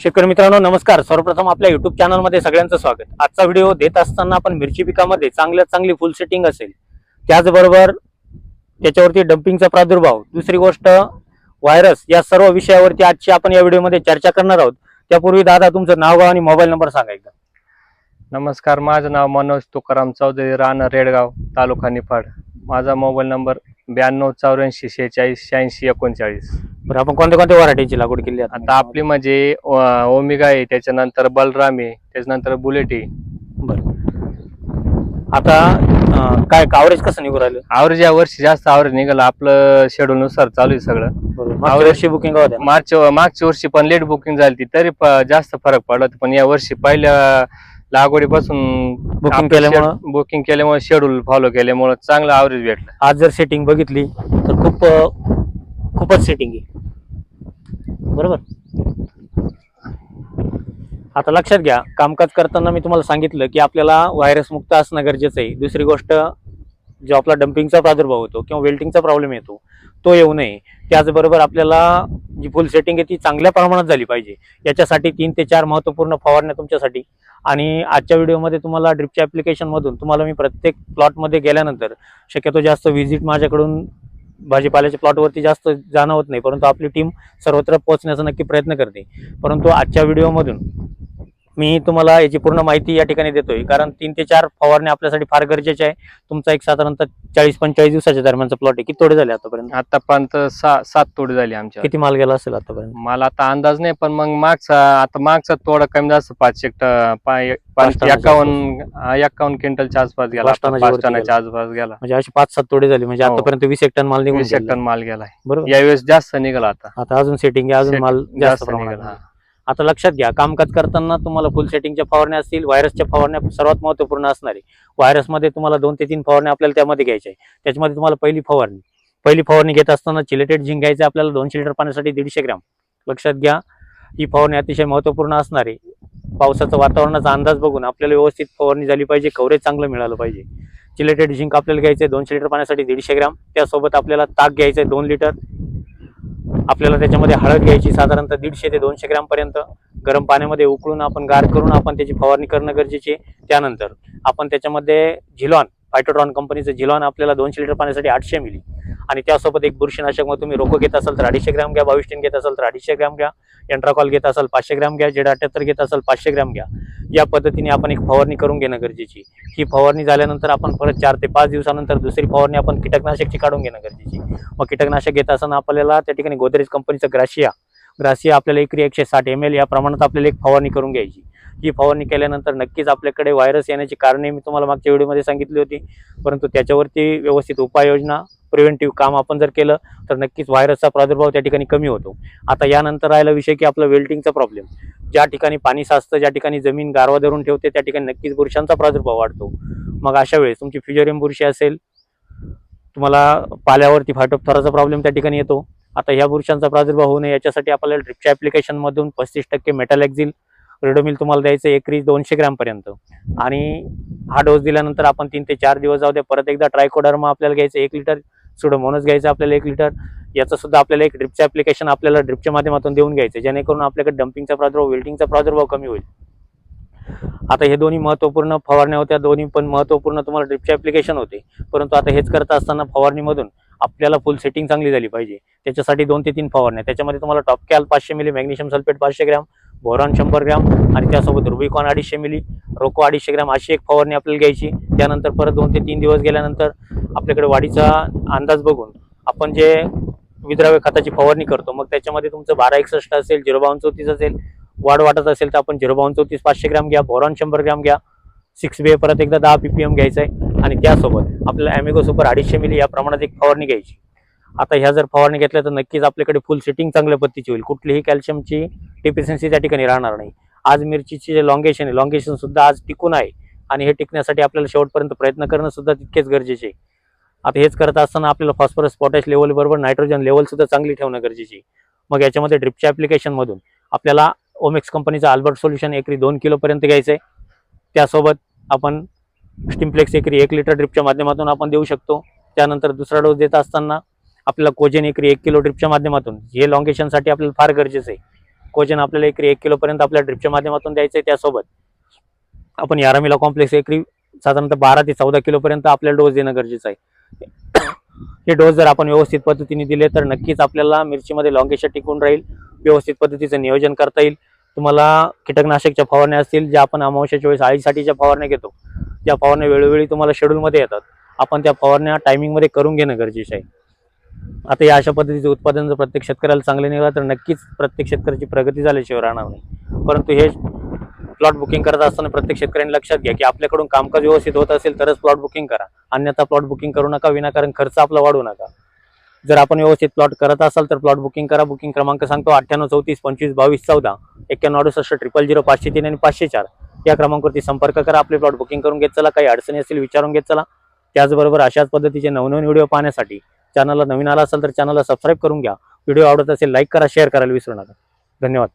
शेतकरी मित्रांनो नमस्कार. सर्वप्रथम आपल्या युट्यूब चॅनलमध्ये सगळ्यांचं स्वागत. आजचा व्हिडिओ देत असताना आपण मिरची पिकामध्ये चांगल्यात चांगली फुल सेटिंग असेल. त्याचबरोबर त्याच्यावरती डम्पिंगचा प्रादुर्भाव. दुसरी गोष्ट व्हायरस या सर्व विषयावरती आजची आपण या व्हिडिओमध्ये चर्चा करणार आहोत. त्यापूर्वी दादा तुमचं नाव आणि मोबाईल नंबर सांगा एकदा. नमस्कार माझं नाव मनोज तुकाराम चौधरी राहणार रेडगाव तालुका निफाड. माझा मोबाईल नंबर ब्याण्णव चौऱ्याऐंशी शेहेचाळीस शहाऐंशी एकोणचाळीस. बरं आपण कोणत्या कोणत्या व्हरायटीची लागवड केली आहे आता आपली म्हणजे अं, ओमिगा आहे त्याच्यानंतर बलराम आहे त्याच्यानंतर बुलेट आहे. बरं. आता अं, काय कावरेज कसं निघू राहिलं? आवरेज या वर्षी जास्त आवरेज निघालं. आपलं शेड्यूल नुसार चालू आहे सगळं. वर्षी बुकिंग होत्या. मार्च मागच्या वर्षी पण लेट बुकिंग झाली तरी प- जास्त फरक पडला होता. पण या वर्षी पहिल्या लागवडीपासून बुकिंग केल्यामुळं? बुकिंग केल्यामुळे शेड्यूल फॉलो केल्यामुळे चांगलं आवरेज भेटलं. आज जर सेटिंग बघितली तर खूप अ, खूपच सेटिंग आहे. बरोबर? आता लक्षात घ्या कामकाज करताना मी तुम्हाला सांगितलं की आपल्याला व्हायरस मुक्त असणं गरजेचं आहे. दुसरी गोष्ट जो आपला डम्पिंगचा प्रादुर्भाव होतो किंवा वेल्टिंगचा प्रॉब्लेम येतो तो येऊ नये. त्याचबरोबर आपल्याला जी फुल सेटिंग आहे ती चांगल्या प्रमाणात झाली पाहिजे. याच्यासाठी तीन ते चार महत्त्वपूर्ण फवारण्या तुमच्यासाठी. आणि आजच्या व्हिडिओमध्ये तुम्हाला ड्रिपच्या ॲप्लिकेशनमधून तुम्हाला मी प्रत्येक प्लॉटमध्ये गेल्यानंतर शक्यतो जास्त व्हिजिट माझ्याकडून भाजीपाल्याच्या प्लॉटवरती जास्त जाणवत नाही परंतु आपली टीम सर्वत्र पोहोचण्याचा नक्की प्रयत्न करते. परंतु आजच्या व्हिडिओमधून मी तुम्हाला याची पूर्ण माहिती या ठिकाणी देतोय. कारण तीन ते चार फवारण्या आपल्यासाठी फार गरजेच्या आहे. तुमचा एक साधारणतः चाळीस पंचेचाळीस दिवसाच्या दरम्यानचा प्लॉट आहे. किती तोडे झाले आतापर्यंत? आतापर्यंत सात तोडी झाली आमच्या. किती माल गेला असेल आतापर्यंत? मला आता अंदाज नाही पण मग मागचा आता मागचा तोडा कमी जास्त पाचशे एकावन्न एकावन्न क्विंटलच्या आसपास गेला पाच टनाच्या आसपास गेला. म्हणजे अशी पाच सात तोडे झाली. म्हणजे हो. आतापर्यंत वीस एक टन माल निघून वीस एक गेला. टन माल गेलाय. बरोबर. यावेळेस जास्त निघाला आता. आता अजून सेटिंग आहे अजून माल जास्त निघाला. आता लक्षात घ्या कामकाज करताना तुम्हाला फुल सेटिंगच्या फवारण्या असतील व्हायरसच्या फवारण्या सर्वात महत्त्वपूर्ण असणार आहे. व्हायरसमध्ये तुम्हाला दोन ते तीन फवारण्या आपल्याला त्यामध्ये घ्यायच्या आहे त्याच्यामध्ये तुम्हाला पहिली फवारणी पहिली फवारणी घेत असताना चिलेटेड झिंक घ्यायचं आपल्याला दोनशे लिटर पाण्यासाठी दीडशे ग्रॅम. लक्षात घ्या ही फवारणी अतिशय महत्त्वपूर्ण असणार आहे. पावसाचं वातावरणाचा अंदाज बघून आपल्याला व्यवस्थित फवारणी झाली पाहिजे कव्हरेज चांगलं मिळालं पाहिजे. चिलेटेड झिंक आपल्याला घ्यायचं आहे दोनशे लिटर पाण्यासाठी दीडशे ग्रॅम. त्यासोबत आपल्याला ताक घ्यायचं आहे दोन लिटर आपल्याला त्याच्यामध्ये हळद घ्यायची साधारणतः दीडशे ते दोनशे ग्रॅमपर्यंत गरम पाण्यामध्ये उकळून आपण गार करून आपण त्याची फवारणी करणं गरजेचे त्यानंतर आपण त्याच्यामध्ये झिलॉन फायटोट्रॉन कंपनीचं झिलॉन आपल्याला दोनशे लिटर पाण्यासाठी आठशे मिली. आणि त्यासोबत एक बुरशीनाशक मग तुम्ही रोको घेत असाल तर अडीचशे ग्रॅम घ्या बावीस घेत असाल तर अडीचशे ग्रॅम घ्या एंट्राकॉल घेत असाल पाचशे ग्रॅम घ्या जेड अठ्याहत्तर घेत असाल पाचशे ग्रॅम घ्या. या पद्धतीने आपण एक फवारणी करून घेणं गरजेची ही फवारणी झाल्यानंतर आपण परत चार ते पाच दिवसानंतर दुसरी फवारणी आपण कीटकनाशकची काढून घेणं गरजेची मग कीटकनाशक घेत असताना आपल्याला त्या ठिकाणी गोदरेज कंपनीचं ग्रासिया ग्रासिया आपल्याला एकरी एकशे साठ एम एल या प्रमाणात आपल्याला एक फवारणी करून घ्यायची ही फवारणी केल्यानंतर नक्कीच आपल्याकडे व्हायरस येण्याची कारणे मी तुम्हाला मागच्या व्हिडिओमध्ये सांगितली होती. परंतु त्याच्यावरती व्यवस्थित उपाययोजना प्रिव्हेंटिव्ह काम आपण जर केलं तर नक्कीच व्हायरसचा प्रादुर्भाव त्या ठिकाणी कमी होतो. आता यानंतर राहिला विषय की आपला वेल्टिंगचा प्रॉब्लेम ज्या ठिकाणी पाणी साचतं ज्या ठिकाणी जमीन गारवा धरून ठेवते त्या ठिकाणी नक्कीच बुरशांचा प्रादुर्भाव वाढतो. मग अशा वेळेस तुमची फ्युजरियम बुरशी असेल तुम्हाला पाल्यावरती फाटोपथराचा प्रॉब्लेम त्या ठिकाणी येतो. आता ह्या बुरशांचा प्रादुर्भाव होऊ नये याच्यासाठी आपल्याला ड्रिपच्या ॲप्लिकेशनमधून पस्तीस टक्के मेटॅलेक्झिल रेडोमिल तुम्हाला द्यायचं एकरीज दोनशे ग्रॅमपर्यंत आणि हा डोस दिल्यानंतर आपण तीन ते चार दिवस जाऊ द्या परत एकदा ट्रायकोडर्मा आपल्याला घ्यायचं एक लिटर सुडोमोनस घ्यायचं आपल्याला एक लिटर याचं सुद्धा आपल्याला एक ड्रिपचं ऍप्लिकेशन आपल्याला ड्रिपच्या माध्यमातून देऊन घ्यायचं जेणेकरून आपल्याकडे डम्पिंगचा प्रादुर्भाव वेल्टिंगचा प्रादुर्भाव कमी होईल. आता हे दोन्ही महत्त्वपूर्ण फवारण्या होत्या दोन्ही पण महत्त्वपूर्ण तुम्हाला ड्रिपचे ऍप्लिकेशन होते. परंतु आता हेच करत असताना फवारणीमधून आपल्याला फुल सेटिंग चांगली झाली पाहिजे. त्याच्यासाठी दोन ते तीन फवारण्या. त्याच्यामध्ये तुम्हाला टॉप कॅल पाचशे मिली मॅग्नेशियम सल्फेट पाचशे ग्रॅम बोरॉन शंभर ग्रॅम आणि त्यासोबत रुबिकॉन अडीचशे मिली रोको अडीचशे ग्रॅम अशी एक फवारणी आपल्याला घ्यायची. त्यानंतर परत दोन ते तीन दिवस गेल्यानंतर आपल्याकडे वाढीचा अंदाज बघून आपण जे विद्राव्य खताची फवारणी करतो मग त्याच्यामध्ये तुमचं बारा एकसष्ट असेल झिरो बावन्न चौतीस असेल वाढ वाटत असेल तर आपण झिरो बावन्न चौतीस पाचशे ग्रॅम घ्या बोरॉन शंभर ग्रॅम घ्या सिक्स बी परत एकदा दहा पी पी एम घ्यायचं आहे आणि त्यासोबत आपल्याला ॲमेगो सुपर अडीचशे मिली या प्रमाणात एक फवारणी घ्यायची. आता ह्या जर फवारणी घेतल्या तर नक्कीच आपल्याकडे फुल सेटिंग चांगल्या पद्धतीची होईल. कुठलीही कॅल्शियमची डिफिशियन्सी त्या ठिकाणी राहणार नाही. आज मिरचीची जे लॉंगेशन आहे लॉंगेशन सुद्धा आज टिकून आहे आणि हे टिकण्यासाठी आपल्याला शेवटपर्यंत प्रयत्न करणं सुद्धा तितकेच गरजेचे आहे. आता हेच करत असताना आपल्याला फॉस्फरस पोटॅश लेवल बरोबर नायट्रोजन लेवल सुद्धा चांगली ठेवणं गरजेची मग याच्यामध्ये ड्रिपच्या ॲप्लिकेशनमधून आपल्याला ओमेक्स कंपनीचं अल्बर्ट सोल्युशन एकरी दोन किलोपर्यंत घ्यायचं आहे. त्यासोबत आपण स्टिम्प्लेक्स एकरी एक लिटर ड्रिपच्या माध्यमातून आपण देऊ शकतो. त्यानंतर दुसरा डोस देत असताना आपल्याला कोजेन एकरी एक किलो ड्रिपच्या माध्यमातून हे लॉंगेशनसाठी आपल्याला फार गरजेचं आहे. कोजन आपल्याला एकरी एक किलोपर्यंत आपल्या ड्रिपच्या माध्यमातून द्यायचं आहे त्यासोबत. आपण यारामिला कॉम्प्लेक्स एकरी साधारणतः बारा ते चौदा किलोपर्यंत आपल्याला डोस देणं गरजेचं आहे. हे डोस जर आपण व्यवस्थित पद्धतीने दिले तर नक्कीच आपल्याला मिरचीमध्ये लॉंगेशन टिकून राहील. व्यवस्थित पद्धतीचं नियोजन करता येईल. तुम्हाला कीटकनाशकच्या फवारण्या असतील ज्या आपण अमावश्याच्या वेळेस आळीसाठीच्या फवारण्या घेतो ज्या फवारण्या वेळोवेळी तुम्हाला शेड्यूलमध्ये येतात. आपण त्या फवारण्या टायमिंगमध्ये करून घेणं गरजेचं आहे. आता या अशा पद्धतीचं उत्पादन जर प्रत्येक शेतकऱ्याला चांगलं निघालं तर नक्कीच प्रत्येक शेतकऱ्याची प्रगती झाल्याशिवाय राहणार नाही. परंतु हे प्लॉट बुकिंग करत असताना प्रत्येक शेतकऱ्यांनी लक्षात घ्या की आपल्याकडून कामकाज व्यवस्थित होत असेल तरच प्लॉट बुकिंग करा. अन्यथा प्लॉट बुकिंग करू नका विनाकारण खर्च आपला वाढू नका. जर आपण व्यवस्थित प्लॉट करत असाल तर प्लॉट बुकिंग करा. बुकिंग क्रमांक सांगतो अठ्ठ्याण्णव चौतीस पंचवीस बावीस चौदा. एक्क्याण्णव अडुसष्ट ट्रिपल झिरो पाचशे तीन आणि पाचशे चार. या क्रमांकावरती संपर्क करा. आपले प्लॉट बुकिंग करून घेत चला. काही अडचणी असतील विचारून घेत चला. त्याचबरोबर अशाच पद्धतीचे नवनवीन व्हिडिओ पाहण्यासाठी चॅनलला नवीन आला असेल तर चॅनलला सबस्क्राईब करून घ्या. व्हिडिओ आवडत असेल लाईक करा शेअर करायला विसरू नका. धन्यवाद.